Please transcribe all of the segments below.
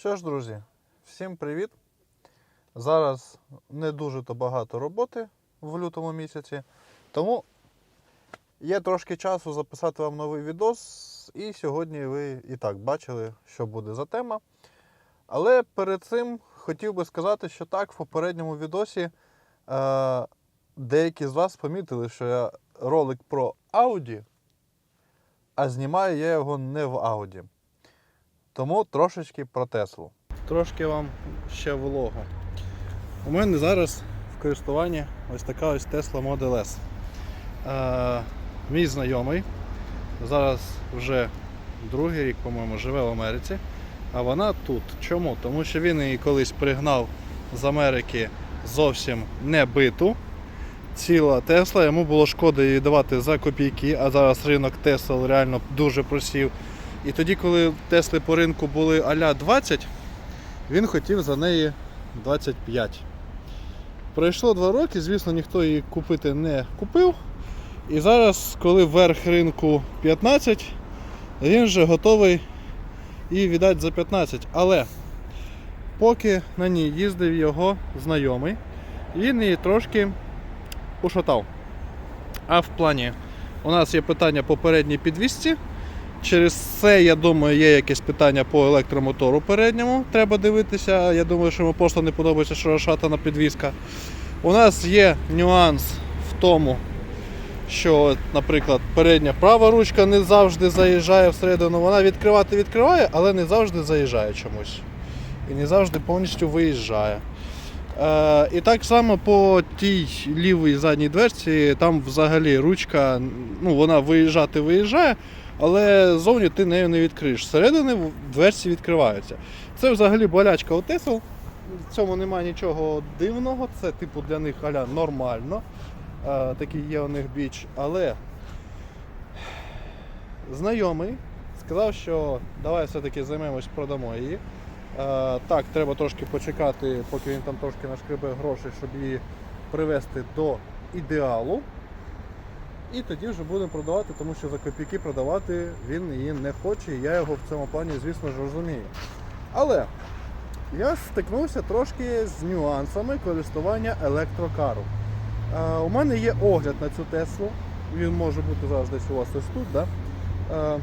Що ж, друзі, всім привіт. Зараз не дуже то багато роботи в лютому місяці, тому є трошки часу записати вам новий відос. І сьогодні ви і так бачили, що буде за тема. Але перед цим хотів би сказати, що так, в попередньому відосі е, деякі з вас помітили, що я ролик про Audi, а знімаю я його не в Audi. Тому трошечки про Теслу. Трошки вам ще влогу. У мене зараз в користуванні ось така ось Tesla Model S. Е, мій знайомий зараз вже другий рік, по-моєму, живе в Америці, а вона тут. Чому? Тому що він її колись пригнав з Америки зовсім не биту. Ціла Тесла, йому було шкода її давати за копійки, а зараз ринок Тесл реально дуже просів. І тоді, коли Тесли по ринку були аля 20, він хотів за неї 25. Пройшло 2 роки, звісно, ніхто її купити не купив. І зараз, коли верх ринку 15, він вже готовий її віддати за 15. Але поки на ній їздив його знайомий, він її трошки ушатав. А в плані у нас є питання по передній підвісці. Через це, я думаю, є якесь питання по електромотору передньому. Треба дивитися. Я думаю, що йому просто не подобається, що розшатана підвіска. У нас є нюанс в тому, що, наприклад, передня права ручка не завжди заїжджає всередину. Вона відкривати відкриває, але не завжди заїжджає чомусь. І не завжди повністю виїжджає. Е, і так само по тій лівій задній дверці, там взагалі ручка, ну, вона виїжджати виїжджає, але зовні ти нею не відкриєш. Зсередини в- дверці відкриваються. Це взагалі болячка у Тесл. В цьому немає нічого дивного, це типу для них аля нормально. Е, такий є у них біч. Але знайомий сказав, що давай все-таки займемось, продамо її. Е, так, треба трошки почекати, поки він там трошки нашкребе грошей, щоб її привести до ідеалу. І тоді вже будемо продавати, тому що за копійки продавати він її не хоче, і я його в цьому плані, звісно ж, розумію. Але я стикнувся трошки з нюансами користування електрокару. Е, у мене є огляд на цю Теслу. Він може бути зараз десь у вас ось тут. Да? Е,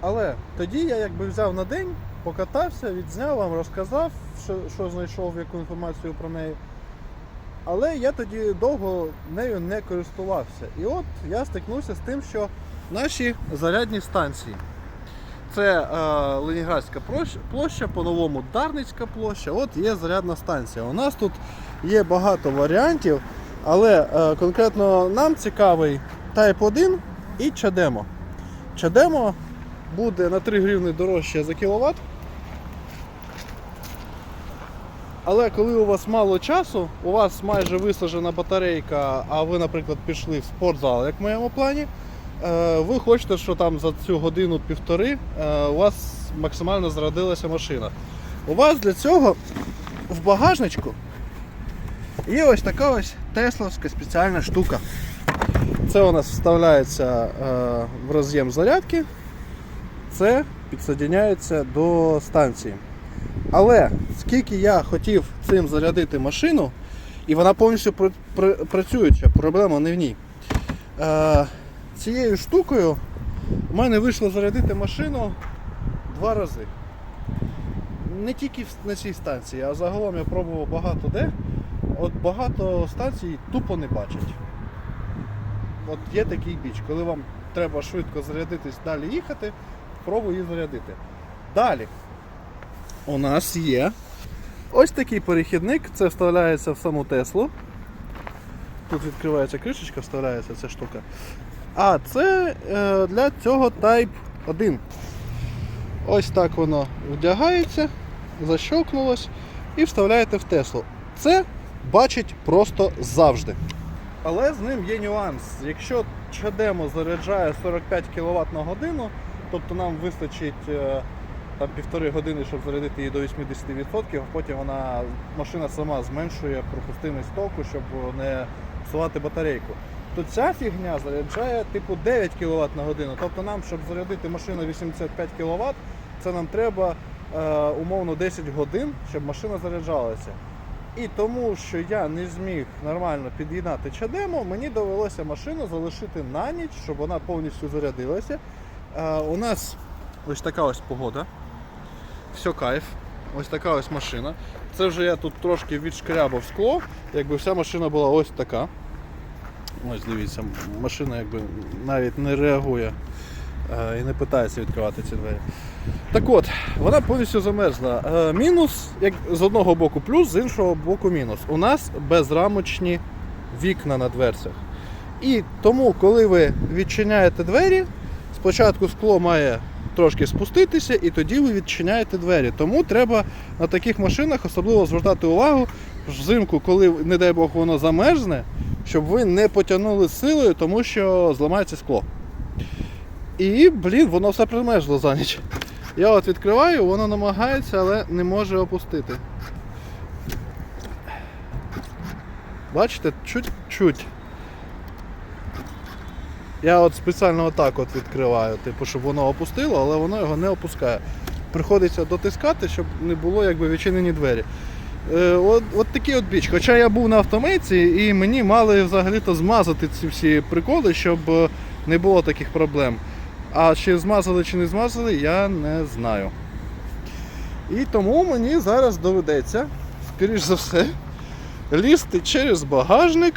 але тоді я якби взяв на день, покатався, відзняв вам, розказав, що, що знайшов, яку інформацію про неї. Але я тоді довго нею не користувався. І от я стикнувся з тим, що наші зарядні станції. Це е, Ленінградська площа, по-новому Дарницька площа. От є зарядна станція. У нас тут є багато варіантів, але е, конкретно нам цікавий Type 1 і Чадемо. Чадемо буде на 3 гривні дорожче за кіловат. Але коли у вас мало часу, у вас майже висаджена батарейка, а ви, наприклад, пішли в спортзал, як в моєму плані, е, ви хочете, що там за цю годину-півтори е, у вас максимально зрадилася машина. У вас для цього в багажничку є ось така ось тесловська спеціальна штука. Це у нас вставляється е, в роз'єм зарядки, це підсоединяється до станції. Але скільки я хотів цим зарядити машину, і вона повністю пр- пр- працююча, проблема не в ній. Е, цією штукою у мене вийшло зарядити машину два рази. Не тільки на цій станції, а загалом я пробував багато де. От багато станцій тупо не бачать. От є такий біч, коли вам треба швидко зарядитись, далі їхати, пробуй її зарядити. Далі у нас є ось такий перехідник, це вставляється в саму Теслу. Тут відкривається кришечка, вставляється ця штука. А це е, для цього Type 1. Ось так воно вдягається, защелкнулось і вставляєте в Теслу. Це бачить просто завжди. Але з ним є нюанс. Якщо чадемо заряджає 45 кВт на годину, тобто нам вистачить е, там півтори години, щоб зарядити її до 80%, а потім вона машина сама зменшує пропустимість току, щоб не псувати батарейку. То ця фігня заряджає типу 9 кВт на годину. Тобто нам, щоб зарядити машину 85 кВт, це нам треба е, умовно 10 годин, щоб машина заряджалася. І тому, що я не зміг нормально під'єднати чадему, мені довелося машину залишити на ніч, щоб вона повністю зарядилася. Е, у нас ось така ось погода. Все кайф. Ось така ось машина. Це вже я тут трошки відшкрябав скло, якби вся машина була ось така. Ось дивіться, машина якби навіть не реагує е, і не питається відкривати ці двері. Так от, вона повністю замерзла. Е, Мінус, як з одного боку плюс, з іншого боку мінус. У нас безрамочні вікна на дверцях. І тому, коли ви відчиняєте двері, спочатку скло має трошки спуститися, і тоді ви відчиняєте двері. Тому треба на таких машинах особливо звертати увагу взимку, коли, не дай Бог, воно замерзне, щоб ви не потягнули силою, тому що зламається скло. І, блін, воно все примерзло за ніч. Я от відкриваю, воно намагається, але не може опустити. Бачите, чуть-чуть. Я от спеціально отак от відкриваю, типу, щоб воно опустило, але воно його не опускає. Приходиться дотискати, щоб не було якби відчинені двері. Е, от, от такий от біч. Хоча я був на автомейці і мені мали взагалі-то змазати ці всі приколи, щоб е, не було таких проблем. А чи змазали, чи не змазали, я не знаю. І тому мені зараз доведеться, скоріш за все, лізти через багажник,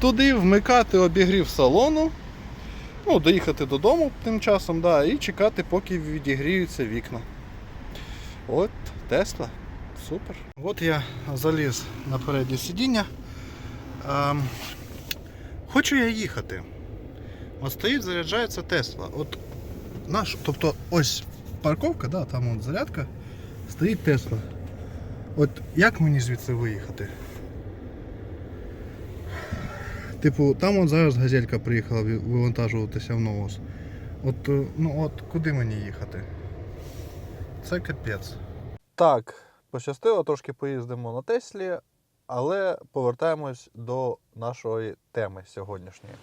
туди вмикати обігрів салону, ну, доїхати додому тим часом, да, і чекати, поки відігріються вікна. От Тесла. Супер. От я заліз на переднє сидіння. Ем, хочу я їхати. От стоїть, заряджається Тесла. От наш, тобто ось парковка, да, там от зарядка, стоїть Тесла. От як мені звідси виїхати? Типу, там от зараз газелька приїхала вивантажуватися в Новос. От, е, ну от куди мені їхати? Це капець. Так, пощастило, трошки поїздимо на Теслі, але повертаємось до нашої теми сьогоднішньої.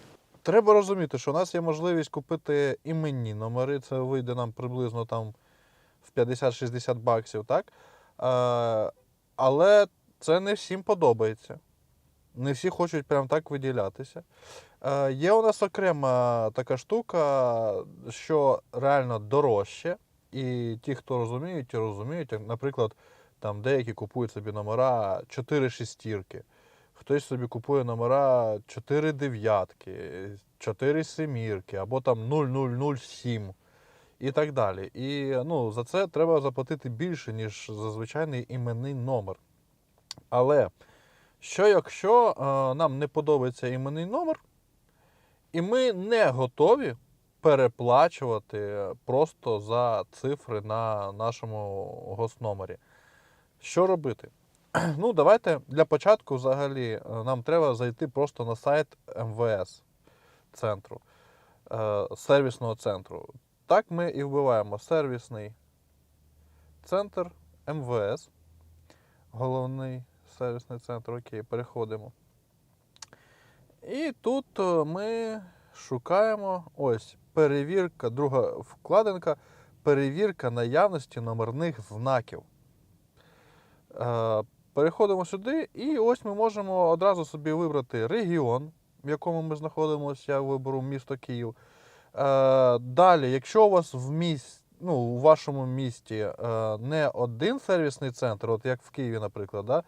Треба розуміти, що у нас є можливість купити іменні номери. Це вийде нам приблизно там в 50-60 баксів, так? Е, але це не всім подобається. Не всі хочуть прям так виділятися. Е, є у нас окрема така штука, що реально дорожче. І ті, хто розуміють, ті розуміють. Наприклад, там деякі купують собі номера 4 шестірки. Хтось собі купує номера 4 дев'ятки, 4 семірки, або там 0007 і так далі. І ну, за це треба заплатити більше, ніж за звичайний іменний номер. Але що якщо е, нам не подобається іменний номер, і ми не готові переплачувати просто за цифри на нашому госномері? Що робити? Ну, давайте для початку взагалі е, нам треба зайти просто на сайт МВС центру, е, сервісного центру. Так ми і вбиваємо сервісний центр МВС. Головний сервісний центр. Окей, переходимо. І тут е, ми шукаємо ось перевірка, друга вкладинка, перевірка наявності номерних знаків. Е, Переходимо сюди, і ось ми можемо одразу собі вибрати регіон, в якому ми знаходимося. Я виберу місто Київ. Е, Далі, якщо у вас в місті, ну, у вашому місті не один сервісний центр, от як в Києві, наприклад, да?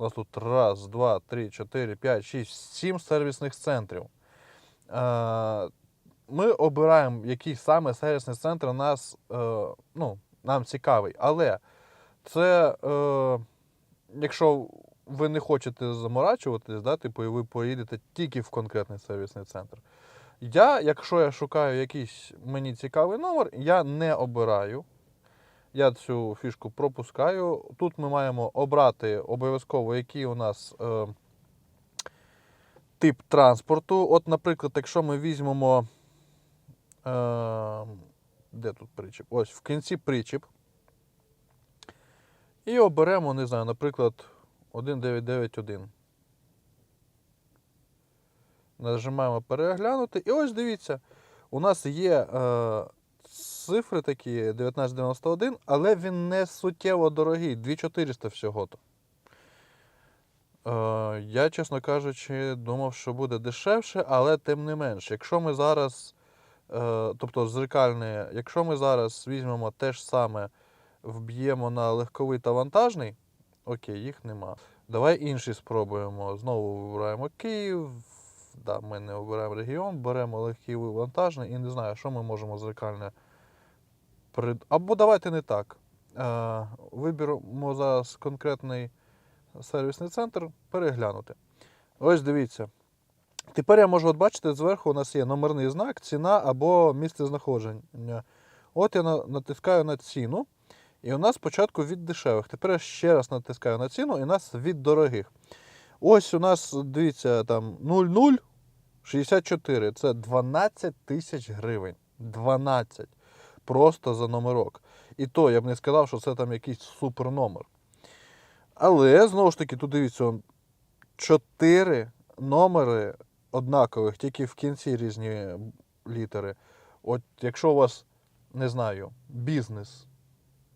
У нас тут раз, два, три, чотири, п'ять, шість, сім сервісних центрів. Е, Ми обираємо, який саме сервісний центр нас, е, ну, нам цікавий. Але це, е, якщо ви не хочете заморачуватись, да, типу, ви поїдете тільки в конкретний сервісний центр. Я, якщо я шукаю якийсь мені цікавий номер, я не обираю. Я цю фішку пропускаю. Тут ми маємо обрати обов'язково, який у нас е, тип транспорту. От, наприклад, якщо ми візьмемо. Е, де тут причіп? Ось в кінці причіп. І оберемо, не знаю, наприклад, 1991. Нажимаємо переглянути. І ось дивіться, у нас є е, цифри такі 1991, але він не суттєво дорогий, 2400 всього-то. Е, я, чесно кажучи, думав, що буде дешевше, але тим не менш, якщо ми зараз, е, тобто зеркальне, якщо ми зараз візьмемо те ж саме, вб'ємо на легковий та вантажний, окей, їх нема. Давай інші спробуємо. Знову вибираємо Київ. Да, ми не обираємо регіон, беремо легкий вантажний і не знаю, що ми можемо зеркальне. Або давайте не так. Е, виберемо зараз конкретний сервісний центр, переглянути. Ось дивіться. Тепер я можу от бачити, зверху у нас є номерний знак, ціна або місце знаходження. От я натискаю на ціну, і у нас спочатку від дешевих. Тепер я ще раз натискаю на ціну, і у нас від дорогих. Ось у нас, дивіться, там 0064. Це 12 тисяч гривень. 12. Просто за номерок. І то я б не сказав, що це там якийсь супер номер. Але, знову ж таки, тут дивіться, 4 номери однакових, тільки в кінці різні літери. От якщо у вас, не знаю, бізнес,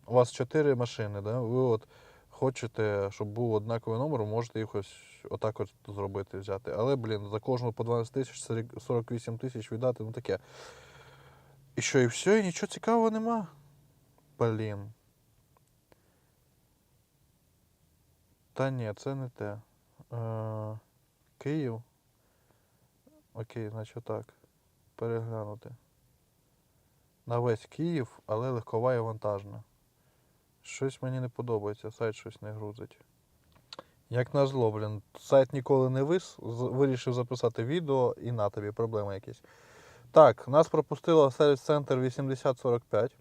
у вас 4 машини, да? ви от хочете, щоб був однаковий номер, можете їх ось отак от зробити, взяти. Але, блін, за кожну по 12 тисяч, 48 тисяч віддати, ну таке. І що, і все, і нічого цікавого нема. Блін. Та ні, це не те. Е, Київ. Окей, значить так. Переглянути. На весь Київ, але легкова і вантажна. Щось мені не подобається, сайт щось не грузить. Як назло, блін, сайт ніколи не вис, вирішив записати відео і на тобі проблеми якісь. Так, нас пропустило сервіс-центр 8045.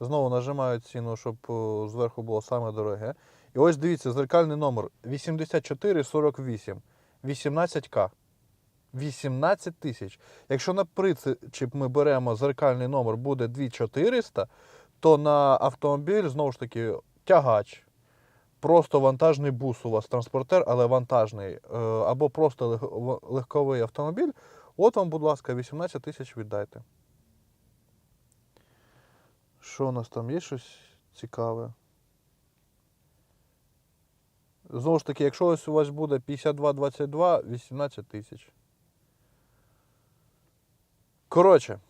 Знову нажимаю ціну, щоб зверху було саме дороге. І ось дивіться, зеркальний номер 8448. 18К. 18 тисяч. Якщо на принцип ми беремо зеркальний номер буде 2400, то на автомобіль знову ж таки тягач. Просто вантажний бус у вас транспортер, але вантажний. е, Або просто легковий автомобіль. От вам, будь ласка, 18 тисяч віддайте. Що у нас там є щось цікаве? Знову ж таки, якщо ось у вас буде 5222, 18 тисяч. Коротше,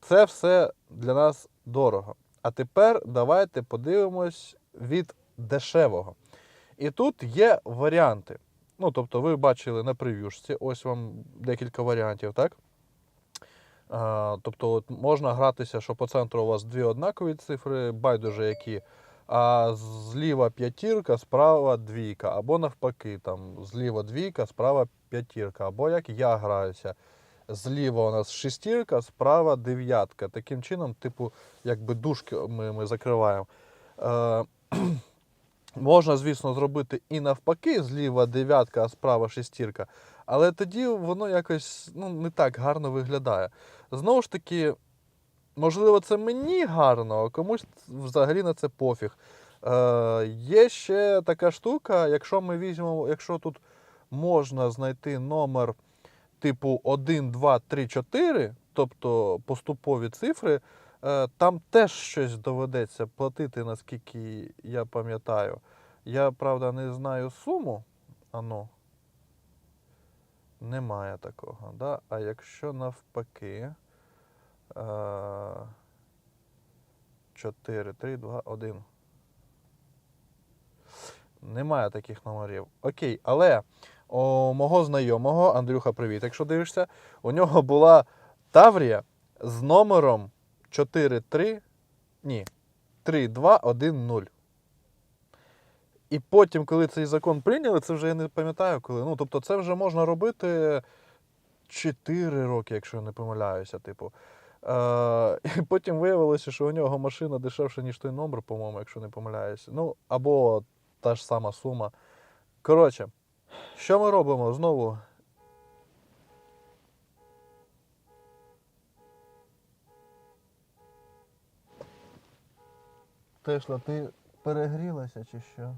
це все для нас дорого. А тепер давайте подивимось від дешевого. І тут є варіанти. Ну, тобто, ви бачили на прев'юшці, ось вам декілька варіантів, так? А, тобто, от можна гратися, що по центру у вас дві однакові цифри, байдуже які. А зліва п'ятірка, справа двійка. Або навпаки, там зліва двійка, справа п'ятірка. Або як я граюся. Зліва у нас шестірка, справа дев'ятка. Таким чином, типу, якби дужки ми, ми закриваємо. Можна, звісно, зробити і навпаки, зліва дев'ятка, а справа шестірка. Але тоді воно якось ну, не так гарно виглядає. Знову ж таки, можливо, це мені гарно, а комусь взагалі на це пофіг. Е, є ще така штука, якщо ми візьмемо, якщо тут можна знайти номер типу 1, 2, 3, 4, тобто поступові цифри, там теж щось доведеться платити, наскільки я пам'ятаю. Я, правда, не знаю суму. Ану. Немає такого. Да? А якщо навпаки. Е, 4, 3, 2, 1. Немає таких номерів. Окей, але у мого знайомого, Андрюха, привіт, якщо дивишся, у нього була Таврія з номером 43, ні, 3210. І потім, коли цей закон прийняли, це вже я не пам'ятаю коли. Ну, тобто, це вже можна робити 4 роки, якщо я не помиляюся, типу. Е, і потім виявилося, що у нього машина дешевша, ніж той номер, по-моєму, якщо не помиляюся. Ну, або та ж сама сума. Коротше, що ми робимо знову? Тесла, ти перегрілася чи що?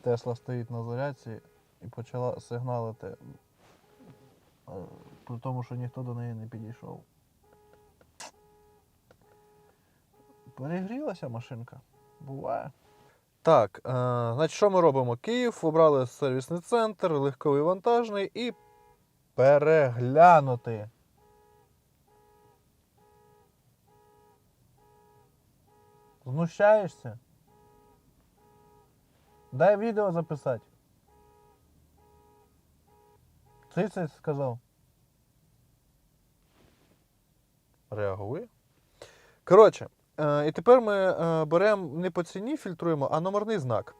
Тесла стоїть на зарядці і почала сигналити, е, при тому, що ніхто до неї не підійшов. Перегрілася машинка. Буває. Так, е, значить, що ми робимо? Київ, обрали сервісний центр, легковий вантажний і переглянути. Знущаєшся? Дай відео записати. Ти це сказав? Реагує. Коротше, е, і тепер ми е, беремо не по ціні фільтруємо, а номерний знак.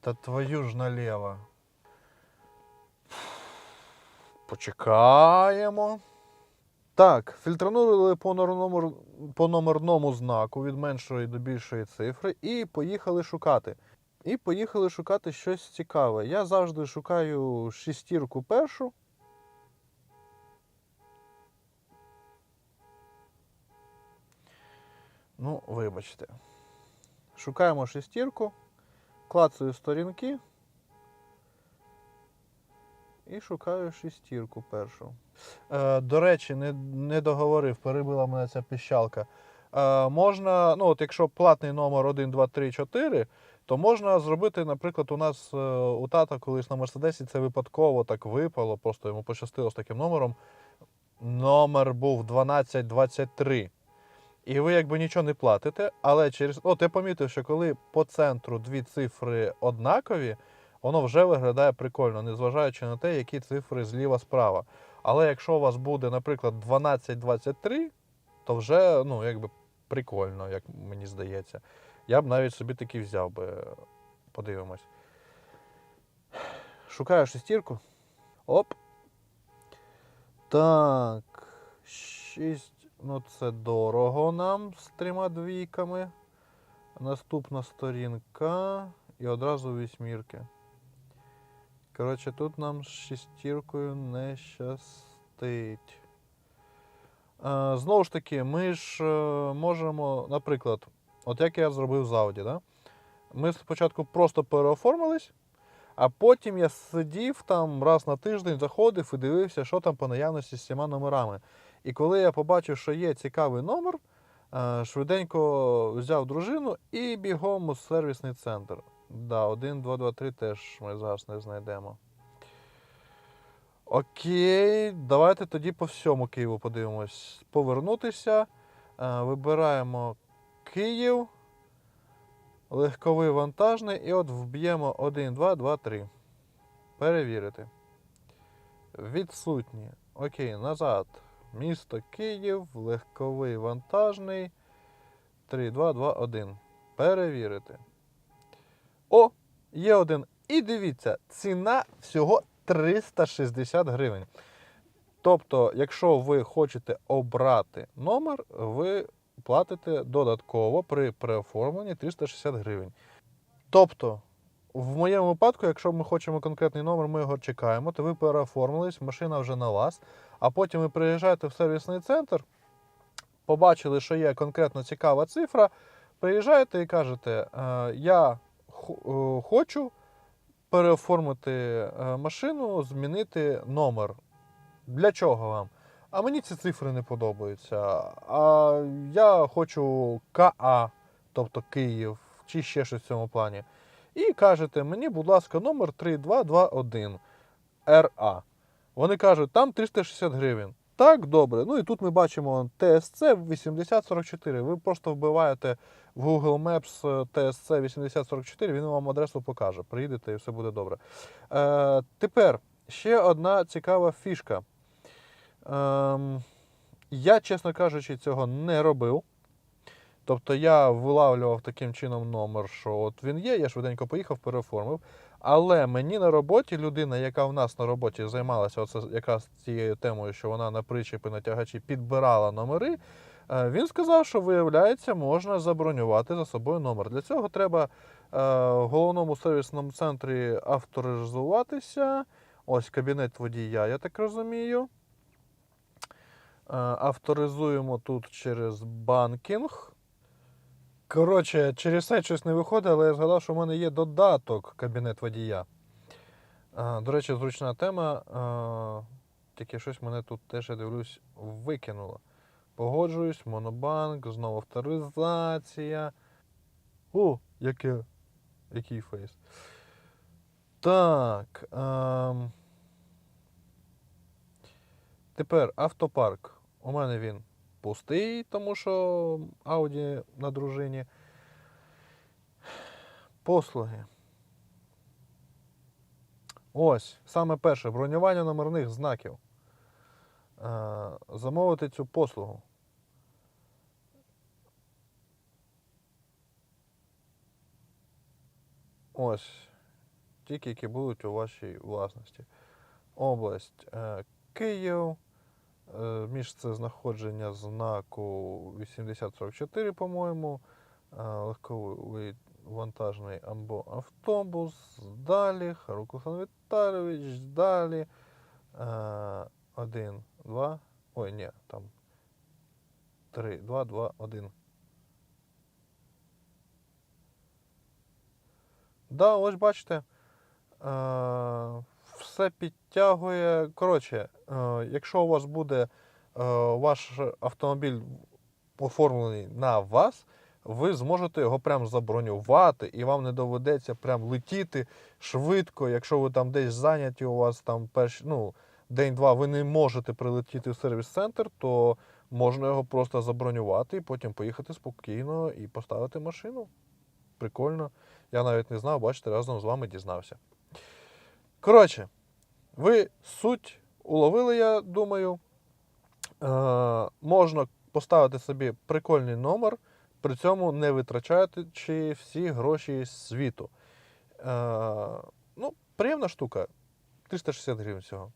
Та твою ж наліво. Почекаємо. Так, фільтранули по номер, по номерному знаку від меншої до більшої цифри і поїхали шукати. І поїхали шукати щось цікаве. Я завжди шукаю шістірку першу. Ну, вибачте. Шукаємо шестірку, клацаю сторінки і шукаю шестірку першу. Е, до речі, не, не договорив, перебила мене ця піщалка. Е, можна, ну от якщо платний номер 1, 2, 3, 4, то можна зробити, наприклад, у нас е, у тата колись на Мерседесі це випадково так випало, просто йому пощастило з таким номером. Номер був 1223. І ви якби нічого не платите, але через. От я помітив, що коли по центру дві цифри однакові, воно вже виглядає прикольно, незважаючи на те, які цифри зліва справа. Але якщо у вас буде, наприклад, 1223, то вже ну, якби прикольно, як мені здається. Я б навіть собі такий взяв би. Подивимось. Шукаю шестірку. Оп. Так. 6. Ну, це дорого нам з трьома двійками. Наступна сторінка і одразу вісьмірки. Коротше, тут нам з шестіркою не щастить. Е, знову ж таки, ми ж е, можемо, наприклад, от як я зробив з Audi, да? ми спочатку просто переоформились, а потім я сидів там раз на тиждень, заходив і дивився, що там по наявності з цими номерами. І коли я побачив, що є цікавий номер, е, швиденько взяв дружину і бігом у сервісний центр. Да, 1, 2, 2, 3 теж ми зараз не знайдемо. Окей, давайте тоді по всьому Києву подивимось. Повернутися. Е, Вибираємо Київ, легковий вантажний, і от вб'ємо 1, 2, 2, 3. Перевірити. Відсутні. Окей, назад. Місто Київ, легковий вантажний. 3, 2, 2, 1. Перевірити. О, є один. І дивіться, ціна всього 360 гривень. Тобто, якщо ви хочете обрати номер, ви платите додатково при переоформленні 360 гривень. Тобто, в моєму випадку, якщо ми хочемо конкретний номер, ми його чекаємо, то ви переоформились, машина вже на вас, а потім ви приїжджаєте в сервісний центр, побачили, що є конкретно цікава цифра, приїжджаєте і кажете, «Е, я хочу переоформити е, машину, змінити номер. Для чого вам? А мені ці цифри не подобаються. А я хочу КА, тобто Київ, чи ще щось в цьому плані. І кажете, мені, будь ласка, номер 3221 РА. Вони кажуть, там 360 гривень. Так, добре. Ну і тут ми бачимо TSC 8044. Ви просто вбиваєте в Google Maps е, TSC 8044, він вам адресу покаже. Приїдете і все буде добре. Е, тепер ще одна цікава фішка. Ем, я, чесно кажучи, цього не робив. Тобто я вилавлював таким чином номер, що от він є, я швиденько поїхав, переоформив. Але мені на роботі людина, яка в нас на роботі займалася оце якраз цією темою, що вона на причепи на тягачі підбирала номери, е, він сказав, що виявляється, можна забронювати за собою номер. Для цього треба е, в головному сервісному центрі авторизуватися. Ось кабінет водія, я так розумію. Е, Авторизуємо тут через банкінг. Коротше, через сайт щось не виходить, але я згадав, що в мене є додаток кабінет водія. А, до речі, зручна тема. А, тільки щось мене тут теж я дивлюсь викинуло. Погоджуюсь, монобанк, знову авторизація. О, яке, який фейс. Так. Ем... Тепер автопарк. У мене він пустий, тому що Audi на дружині. Послуги. Ось, саме перше бронювання номерних знаків. Е, замовити цю послугу. Ось. Тільки які будуть у вашій власності. Область е, Київ. Е, місце знаходження знаку 8044, по-моєму. Е, легковий вантажний або автобус. Далі. Харук Олександр Віталійович. Далі. Е, один, два. Ой, ні, там. Три, два, два, один. Да, ось бачите. Все підтягує. Коротше, е, якщо у вас буде е, ваш автомобіль оформлений на вас, ви зможете його прям забронювати, і вам не доведеться прям летіти швидко. Якщо ви там десь зайняті, у вас там перші, ну, день-два ви не можете прилетіти в сервіс-центр, то можна його просто забронювати і потім поїхати спокійно і поставити машину. Прикольно. Я навіть не знав, бачите, разом з вами дізнався. Коротше, ви суть уловили, я думаю. Е, можна поставити собі прикольний номер, при цьому не витрачаючи всі гроші світу. Е, ну, приємна штука. 360 гривень всього.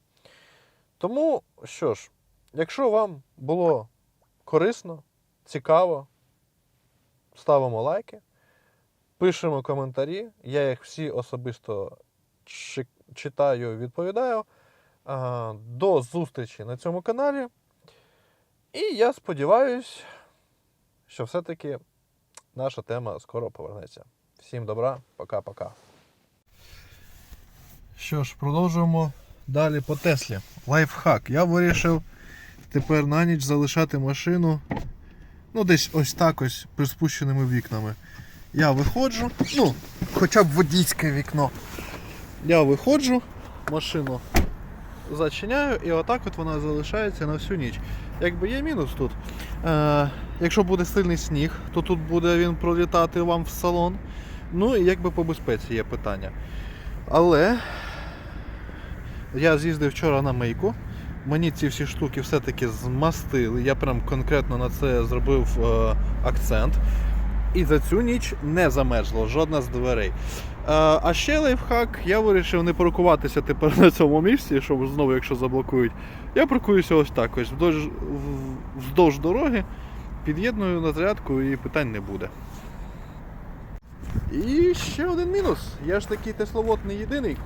Тому що ж, якщо вам було корисно, цікаво, ставимо лайки, пишемо коментарі. Я їх всі особисто чи- читаю, відповідаю. До зустрічі на цьому каналі. І я сподіваюся, що все-таки наша тема скоро повернеться. Всім добра, пока-пока. Що ж, продовжуємо далі по Теслі. Лайфхак. Я вирішив тепер на ніч залишати машину. Ну, десь ось так ось приспущеними вікнами. Я виходжу, ну, хоча б водійське вікно. Я виходжу, машину зачиняю і отак от вона залишається на всю ніч. Якби є мінус тут. Е, якщо буде сильний сніг, то тут буде він пролітати вам в салон. Ну і якби по безпеці є питання. Але я з'їздив вчора на мийку. Мені ці всі штуки все-таки змастили. Я прям конкретно на це зробив е, акцент. І за цю ніч не замерзло жодна з дверей. Е, а ще лайфхак, я вирішив не паркуватися тепер на цьому місці, щоб знову, якщо заблокують. Я паркуюся ось так, ось вдовж, вздовж дороги, під'єдную на зарядку і питань не буде. І ще один мінус. Я ж такий тесловод не єдиний.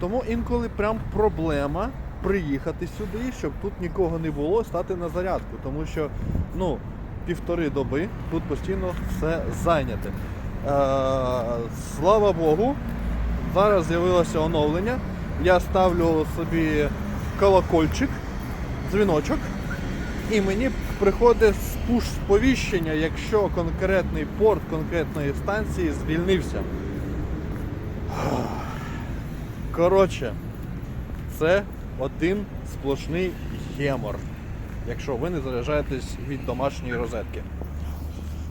Тому інколи прям проблема приїхати сюди, щоб тут нікого не було, стати на зарядку. Тому що ну, півтори доби тут постійно все зайняте. Е, слава Богу, зараз з'явилося оновлення. Я ставлю собі колокольчик, дзвіночок, і мені приходить пуш сповіщення, якщо конкретний порт конкретної станції звільнився. Коротше, це один сплошний гемор, якщо ви не заряджаєтесь від домашньої розетки.